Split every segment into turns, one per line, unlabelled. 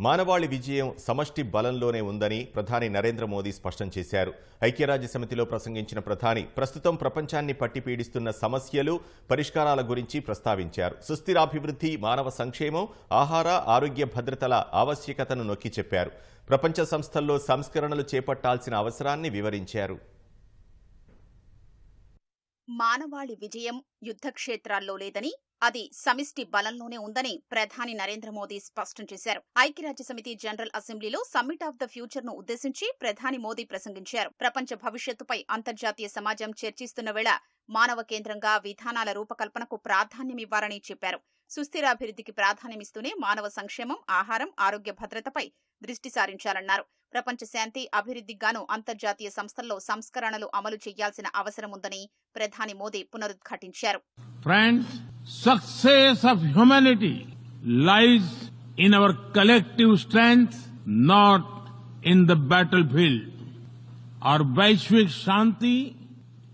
మానవాళి విజయం సమష్టి బలంలోనే ఉందని ప్రధాని నరేంద్ర మోదీ స్పష్టం చేశారు. ఐక్యరాజ్య సమితిలో ప్రసంగించిన ప్రధాని ప్రస్తుతం ప్రపంచాన్ని పట్టిపీడిస్తున్న సమస్యలు పరిష్కారాల గురించి ప్రస్తావించారు. సుస్థిరాభివృద్ధి మానవ సంక్షేమం ఆహార ఆరోగ్య భద్రతల ఆవశ్యకతను నొక్కి చెప్పారు. ప్రపంచ సంస్థల్లో సంస్కరణలు చేపట్టాల్సిన అవసరాన్ని వివరించారు.
మానవాళి విజయం యుద్ధక్షేత్రాల్లో లేదని అది సమిష్టి బలంలోనే ఉందని ప్రధాని నరేంద్ర మోదీ స్పష్టం చేశారు. ఐక్యరాజ్యసమితి జనరల్ అసెంబ్లీలో సమ్మిట్ ఆఫ్ ద ఫ్యూచర్ను ఉద్దేశించి ప్రధాని మోదీ ప్రసంగించారు. ప్రపంచ భవిష్యత్తుపై అంతర్జాతీయ సమాజం చర్చిస్తున్న వేళ మానవ కేంద్రంగా విధానాల రూపకల్పనకు ప్రాధాన్యమివ్వాలని చెప్పారు. సుస్థిరాభివృద్ధికి ప్రాధాన్యమిస్తూనే మానవ సంక్షేమం ఆహారం ఆరోగ్య భద్రతపై దృష్టి సారించాలన్నారు. ప్రపంచ శాంతి అభివృద్ధికి గాను అంతర్జాతీయ సంస్థల్లో సంస్కరణలు అమలు చేయాల్సిన అవసరం ఉందని ప్రధాని మోదీ పునరుద్ఘాటించారు
Friends, success of humanity lies in our collective strength, not in the battlefield. और वैश्विक शांति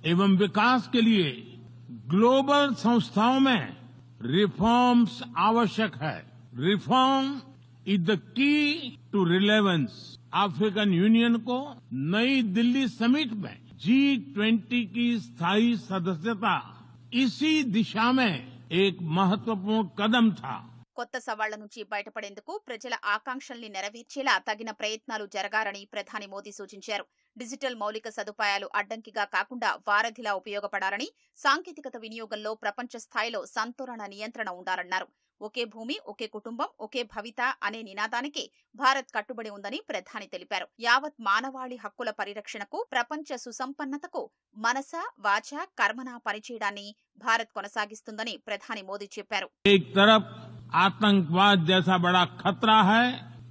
एवं विकास के लिए ग्लोबल संस्थाओं में रिफॉर्म्स आवश्यक है reform is the key to relevance African Union को नई दिल्ली समिट में जी ट्वेंटी की स्थायी सदस्यता इसी दिशा में एक महत्वपूर्ण कदम था
కొత్త సవాళ్ల నుంచి బయటపడేందుకు ప్రజల ఆకాంక్షల్ని నెరవేర్చేలా తగిన ప్రయత్నాలు జరగాలని ప్రధాని మోదీ సూచించారు డిజిటల్ మౌలిక సదుపాయాలు అడ్డంకిగా కాకుండా వారధిలా ఉపయోగపడాలని సాంకేతికత వినియోగంలో ప్రపంచ స్థాయిలో సంతులన నియంత్రణ ఉండాలన్నారు ఒకే భూమి ఒకే కుటుంబం ఒకే భవిత అనే నినాదానికి భారత్ కట్టుబడి ఉందని ప్రధాని తెలిపారు యావత్ మానవాళి హక్కుల పరిరక్షణకు ప్రపంచ సుసంపన్నతకు మనస వాచ కర్మన పనిచేయడాన్ని భారత్ కొనసాగిస్తుందని ప్రధాని మోదీ చెప్పారు
एक तरफ आतंकवाद जैसा बड़ा खतरा है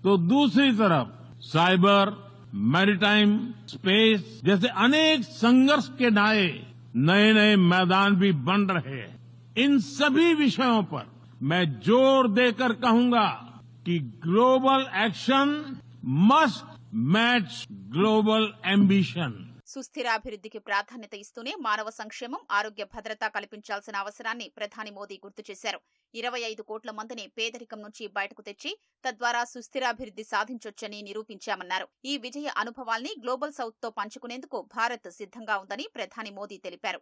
तो दूसरी तरफ साइबर मैरीटाइम स्पेस जैसे अनेक संघर्ष के नाये नए नए मैदान भी बन रहे हैं। इन सभी विषयों पर मैं ज़ोर देकर कहूँगा कि global action must match global ambition
సుస్థిరాభివృద్ధికి ప్రాధాన్యత ఇస్తూనే మానవ సంక్షేమం ఆరోగ్య భద్రత కల్పించాల్సిన అవసరాన్ని ప్రధాని మోదీ గుర్తు చేశారు. ఇరవై ఐదు కోట్ల మందిని పేదరికం నుంచి బయటకు తెచ్చి తద్వారా సుస్థిరాభివృద్ధి సాధించొచ్చని నిరూపించామన్నారు. ఈ విజయ అనుభవాల్ని గ్లోబల్ సౌత్తో పంచుకునేందుకు భారత్ సిద్ధంగా ఉందని ప్రధాని మోదీ తెలిపారు.